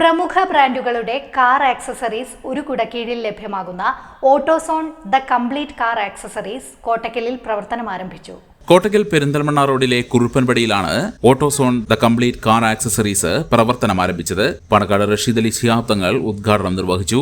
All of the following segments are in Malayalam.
പ്രമുഖ ബ്രാൻഡുകളുടെ കാർ ആക്സസറീസ് ഒരു കുടക്കീഴിൽ ലഭ്യമാകുന്ന Autozone the complete car accessories കോട്ടക്കലിൽ പ്രവർത്തനം ആരംഭിച്ചു. കോട്ടക്കൽ പെരിന്തൽമണ്ണ റോഡിലെ കുറുപ്പൻപടിയിലാണ് Autozone the complete car accessories പ്രവർത്തനം ആരംഭിച്ചത്. പണക്കാട് റഷീദ് അലി ശിഹാബ് തങ്ങൾ ഉദ്ഘാടനം നിർവഹിച്ചു.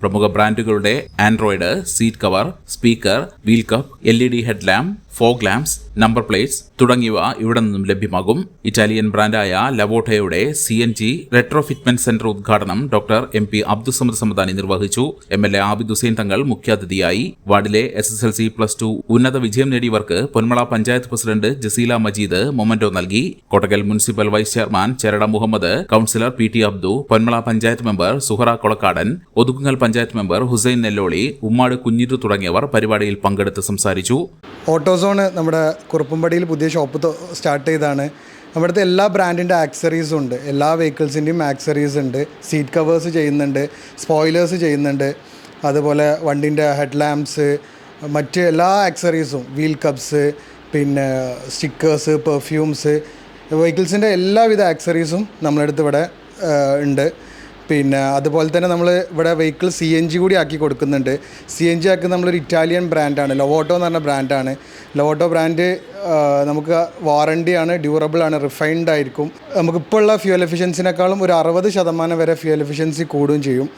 പ്രമുഖ ബ്രാൻഡുകളുടെ android seat cover speaker wheel cup L E D head lamp fog lamps number plates തുടങ്ങിയവ ഇവിടെ നിന്നും ലഭ്യമാകും. ഇറ്റാലിയൻ ബ്രാൻഡായ ലവോട്ടയുടെ C N G retrofitment centre ഉദ്ഘാടനം doctor M P Abdussamad Samadani നിർവഹിച്ചു. M L A Abid Hussain Thangal മുഖ്യാതിഥിയായി. വാർഡിലെ S S L C plus two ഉന്നത വിജയം നേടിയവർക്ക് പൊന്മള പഞ്ചായത്ത് പ്രസിഡന്റ് ജസീല മജീദ് മൊമന്റോ നൽകി. Kottakkal municipal vice chairman Cherada Muhammad councillor P T Abdu Ponmala panchayat member Suhara Kolakkadan Othukkungal panchayat member Hussain Nelloli Ummad Kunhiru തുടങ്ങിയവർ പരിപാടിയിൽ പങ്കെടുത്ത് സംസാരിച്ചു. ഓട്ടോസോണ് നമ്മുടെ കുറുപ്പുംപടിയിൽ പുതിയ ഷോപ്പ് സ്റ്റാർട്ട് ചെയ്താണ് നമ്മുടെ എല്ലാ ബ്രാൻഡിന്റെ ആക്സറീസും ഉണ്ട്. എല്ലാ വെഹിക്കിൾസിന്റെയും ആക്സറീസ് ഉണ്ട്. സീറ്റ് കവേഴ്സ് ചെയ്യുന്നുണ്ട്. സ്പോയിലേഴ്സ് ചെയ്യുന്നുണ്ട്. അതുപോലെ വണ്ടിന്റെ ഹെഡ് ലാമ്പ്സ് മറ്റ് എല്ലാ ആക്സറീസും വീൽ കപ്സ് പിന്നെ സ്റ്റിക്കേഴ്സ് പെർഫ്യൂംസ് വെഹിക്കിൾസിന്റെ എല്ലാവിധ ആക്സറീസും നമ്മളെടുത്ത് ഇവിടെ ഉണ്ട്. പിന്നെ അതുപോലെ തന്നെ നമ്മൾ ഇവിടെ വെഹിക്കിൾ സി എൻ ജി കൂടി ആക്കി കൊടുക്കുന്നുണ്ട്. സി എൻ ജി ആക്കി നമ്മളൊരു ഇറ്റാലിയൻ ബ്രാൻഡാണ് ലൊവോട്ടോ എന്ന് പറഞ്ഞ ബ്രാൻഡാണ് ലൊവോട്ടോ ബ്രാൻഡ് നമുക്ക് വാറണ്ടിയാണ് ഡ്യൂറബിളാണ് റിഫൈൻഡ് ആയിരിക്കും. നമുക്കിപ്പോൾ ഉള്ള ഫ്യൂൽ എഫിഷ്യൻസിനേക്കാളും ഒരു അറുപത് ശതമാനം വരെ ഫ്യൂൽ എഫിഷ്യൻസി കൂടുകയും ചെയ്യും.